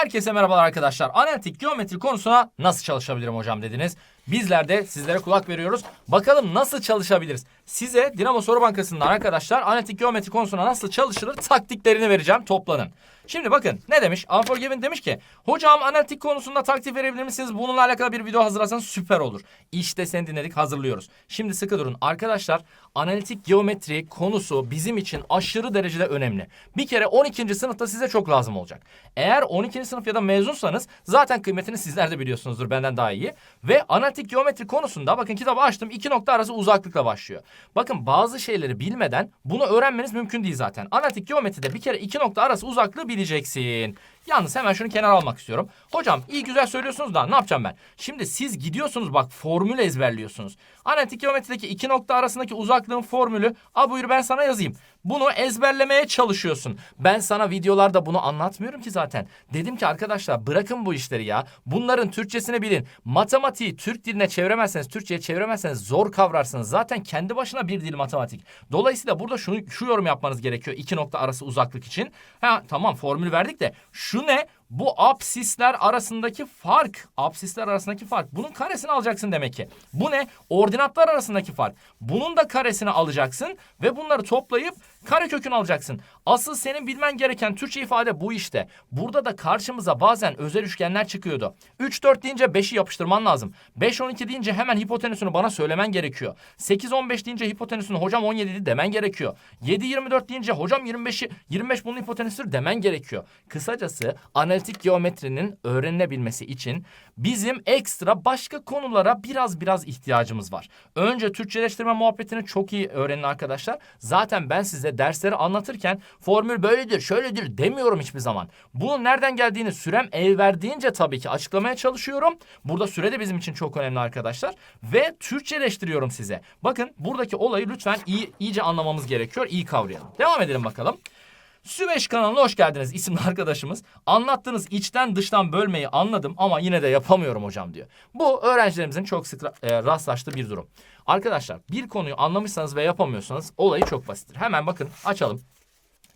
Herkese merhabalar arkadaşlar. Analitik geometri konusuna nasıl çalışabilirim hocam dediniz. Bizler de sizlere kulak veriyoruz. Bakalım nasıl çalışabiliriz? Size Dinamo Soru Bankası'ndan arkadaşlar analitik geometri konusuna nasıl çalışılır taktiklerini vereceğim. Toplanın. Şimdi bakın ne demiş? Unforgiven demiş ki hocam analitik konusunda taktik verebilir misiniz? Bununla alakalı bir video hazırlasanız süper olur. İşte seni dinledik hazırlıyoruz. Şimdi sıkı durun. Arkadaşlar analitik geometri konusu bizim için aşırı derecede önemli. Bir kere 12. sınıfta size çok lazım olacak. Eğer 12. sınıf ya da mezunsanız zaten kıymetini sizler de biliyorsunuzdur benden daha iyi. Ve analitik geometri konusunda bakın kitabı açtım iki nokta arası uzaklıkla başlıyor. Bakın bazı şeyleri bilmeden bunu öğrenmeniz mümkün değil zaten. Analitik geometride bir kere iki nokta arası uzaklığı bileceksin. Yalnız hemen şunu kenara almak istiyorum. Hocam iyi güzel söylüyorsunuz da ne yapacağım ben? Şimdi siz gidiyorsunuz bak formül ezberliyorsunuz. Analitik geometrideki iki nokta arasındaki uzaklığın formülü. A buyur ben sana yazayım. Bunu ezberlemeye çalışıyorsun. Ben sana videolarda bunu anlatmıyorum ki zaten. Dedim ki arkadaşlar bırakın bu işleri ya. Bunların Türkçesini bilin. Matematiği Türk diline çeviremezseniz, Türkçe'ye çeviremezseniz zor kavrarsınız. Zaten kendi başına bir dil matematik. Dolayısıyla burada şunu şu yorum yapmanız gerekiyor iki nokta arası uzaklık için. Ha tamam formül verdik de şu ne? Bu absisler arasındaki fark. Absisler arasındaki fark. Bunun karesini alacaksın demek ki. Bu ne? Ordinatlar arasındaki fark. Bunun da karesini alacaksın ve bunları toplayıp kare kökünü alacaksın. Asıl senin bilmen gereken Türkçe ifade bu işte. Burada da karşımıza bazen özel üçgenler çıkıyordu. 3 4 deyince 5'i yapıştırman lazım. 5 12 deyince hemen hipotenüsünü bana söylemen gerekiyor. 8 15 deyince hipotenüsünü hocam 17 demen gerekiyor. 7 24 deyince hocam 25'i 25 bunun hipotenüsüdür demen gerekiyor. Kısacası analitik geometrinin öğrenilebilmesi için bizim ekstra başka konulara biraz biraz ihtiyacımız var. Önce Türkçeleştirme muhabbetini çok iyi öğrenin arkadaşlar. Zaten ben size dersleri anlatırken formül böyledir, şöyledir demiyorum hiçbir zaman. Bunun nereden geldiğini sürem el verdiğince tabii ki açıklamaya çalışıyorum. Burada süre de bizim için çok önemli arkadaşlar. Ve Türkçeleştiriyorum size. Bakın buradaki olayı lütfen iyi, iyice anlamamız gerekiyor. iyi kavrayalım. Devam edelim bakalım. Süveyş kanalına hoş geldiniz isimli arkadaşımız. Anlattığınız içten dıştan bölmeyi anladım ama yine de yapamıyorum hocam diyor. Bu öğrencilerimizin çok sık e, rastlaştığı bir durum. Arkadaşlar bir konuyu anlamışsanız ve yapamıyorsanız olayı çok basittir. Hemen bakın açalım.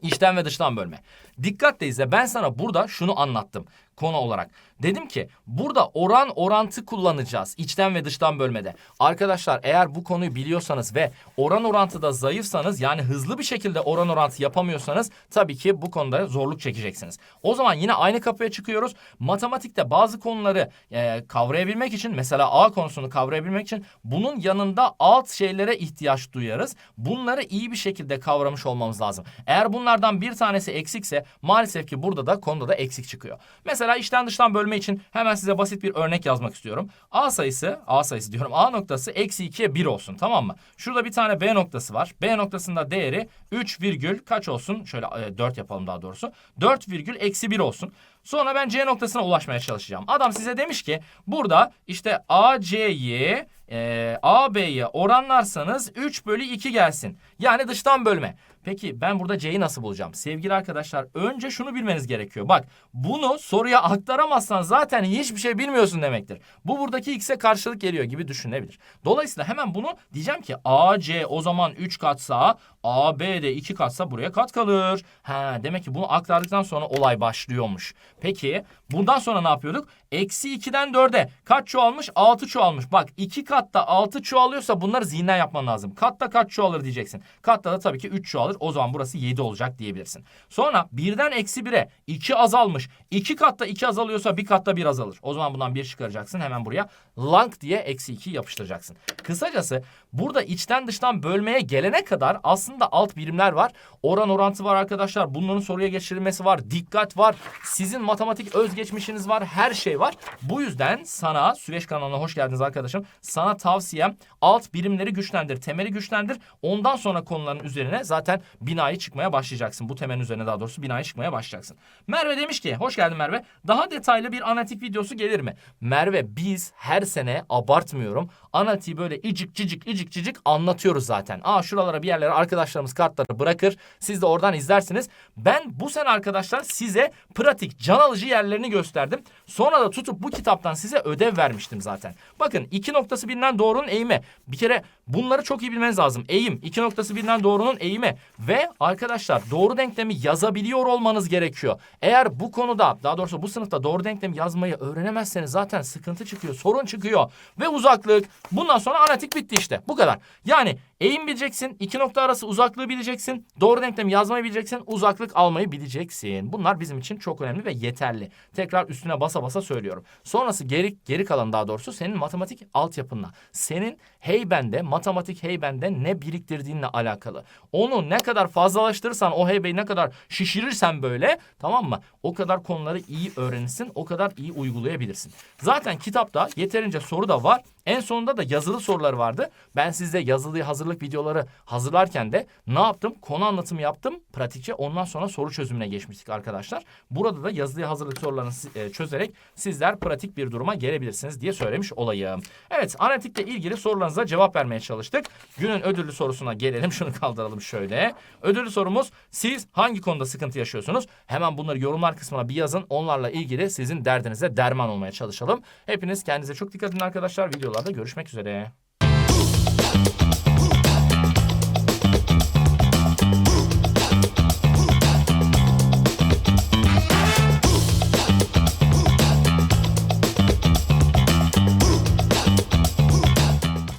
İçten ve dıştan bölme. Dikkatle izle. Ben sana burada şunu anlattım konu olarak. Dedim ki burada oran orantı kullanacağız içten ve dıştan bölmede. Arkadaşlar eğer bu konuyu biliyorsanız ve oran orantıda zayıfsanız yani hızlı bir şekilde oran orantı yapamıyorsanız tabii ki bu konuda zorluk çekeceksiniz. O zaman yine aynı kapıya çıkıyoruz. Matematikte bazı konuları e, kavrayabilmek için mesela A konusunu kavrayabilmek için bunun yanında alt şeylere ihtiyaç duyarız. Bunları iyi bir şekilde kavramış olmamız lazım. Eğer bunlardan bir tanesi eksikse maalesef ki burada da konuda da eksik çıkıyor. Mesela içten dıştan bölme için hemen size basit bir örnek yazmak istiyorum. A sayısı, A sayısı diyorum A noktası eksi 2'ye 1 olsun tamam mı? Şurada bir tane B noktası var. B noktasında değeri 3 virgül kaç olsun? Şöyle e, 4 yapalım daha doğrusu. 4 virgül eksi 1 olsun. Sonra ben C noktasına ulaşmaya çalışacağım. Adam size demiş ki burada işte AC'yi e, AB'ye oranlarsanız 3 bölü 2 gelsin. Yani dıştan bölme. Peki ben burada C'yi nasıl bulacağım? Sevgili arkadaşlar önce şunu bilmeniz gerekiyor. Bak bunu soruya aktaramazsan zaten hiçbir şey bilmiyorsun demektir. Bu buradaki X'e karşılık geliyor gibi düşünebilir. Dolayısıyla hemen bunu diyeceğim ki AC o zaman 3 katsa AB de 2 katsa buraya kat kalır. Ha, demek ki bunu aktardıktan sonra olay başlıyormuş. Peki bundan sonra ne yapıyorduk? Eksi 2'den 4'e kaç çoğalmış? 6 çoğalmış. Bak 2 katta 6 çoğalıyorsa bunları zihinden yapman lazım. Katta kaç çoğalır diyeceksin. Katta da tabii ki 3 çoğalır. O zaman burası 7 olacak diyebilirsin. Sonra birden eksi 1'e 2 azalmış. 2 katta 2 azalıyorsa bir katta 1 azalır. O zaman bundan 1 çıkaracaksın. Hemen buraya lang diye eksi 2 yapıştıracaksın. Kısacası burada içten dıştan bölmeye gelene kadar aslında alt birimler var. Oran orantı var arkadaşlar. Bunların soruya geçirilmesi var. Dikkat var. Sizin matematik özgeçmişiniz var. Her şey var. Bu yüzden sana Süveyş kanalına hoş geldiniz arkadaşım. Sana tavsiyem alt birimleri güçlendir. Temeli güçlendir. Ondan sonra konuların üzerine zaten binayı çıkmaya başlayacaksın. Bu temelin üzerine daha doğrusu binayı çıkmaya başlayacaksın. Merve demiş ki hoş geldin Merve. Daha detaylı bir analitik videosu gelir mi? Merve biz her sene abartmıyorum. Analitiği böyle icik cicik icik cicik anlatıyoruz zaten. Aa şuralara bir yerlere arkadaşlarımız kartları bırakır. Siz de oradan izlersiniz. Ben bu sene arkadaşlar size pratik can alıcı yerlerini gösterdim. Sonra da tutup bu kitaptan size ödev vermiştim zaten. Bakın iki noktası bilinen doğrunun eğimi. Bir kere Bunları çok iyi bilmeniz lazım. Eğim, iki noktası bilinen doğrunun eğimi ve arkadaşlar doğru denklemi yazabiliyor olmanız gerekiyor. Eğer bu konuda daha doğrusu bu sınıfta doğru denklemi yazmayı öğrenemezseniz zaten sıkıntı çıkıyor, sorun çıkıyor. Ve uzaklık. Bundan sonra analitik bitti işte. Bu kadar. Yani eğim bileceksin, iki nokta arası uzaklığı bileceksin, doğru denklemi yazmayı bileceksin, uzaklık almayı bileceksin. Bunlar bizim için çok önemli ve yeterli. Tekrar üstüne basa basa söylüyorum. Sonrası geri geri kalan daha doğrusu senin matematik altyapınla, senin heybende, matematik heybende ne biriktirdiğinle alakalı. Onu ne kadar fazlalaştırırsan, o heybeyi ne kadar şişirirsen böyle, tamam mı? O kadar konuları iyi öğrenirsin, o kadar iyi uygulayabilirsin. Zaten kitapta yeterince soru da var. En sonunda da yazılı sorular vardı. Ben sizde yazılı hazırlık videoları hazırlarken de ne yaptım? Konu anlatımı yaptım pratikçe. Ondan sonra soru çözümüne geçmiştik arkadaşlar. Burada da yazılı hazırlık sorularını e, çözerek sizler pratik bir duruma gelebilirsiniz diye söylemiş olayım. Evet analitikle ilgili sorularınıza cevap vermeye çalıştık. Günün ödüllü sorusuna gelelim. Şunu kaldıralım şöyle. Ödüllü sorumuz siz hangi konuda sıkıntı yaşıyorsunuz? Hemen bunları yorumlar kısmına bir yazın. Onlarla ilgili sizin derdinize derman olmaya çalışalım. Hepiniz kendinize çok dikkat edin arkadaşlar. Videolarda görüşmek üzere.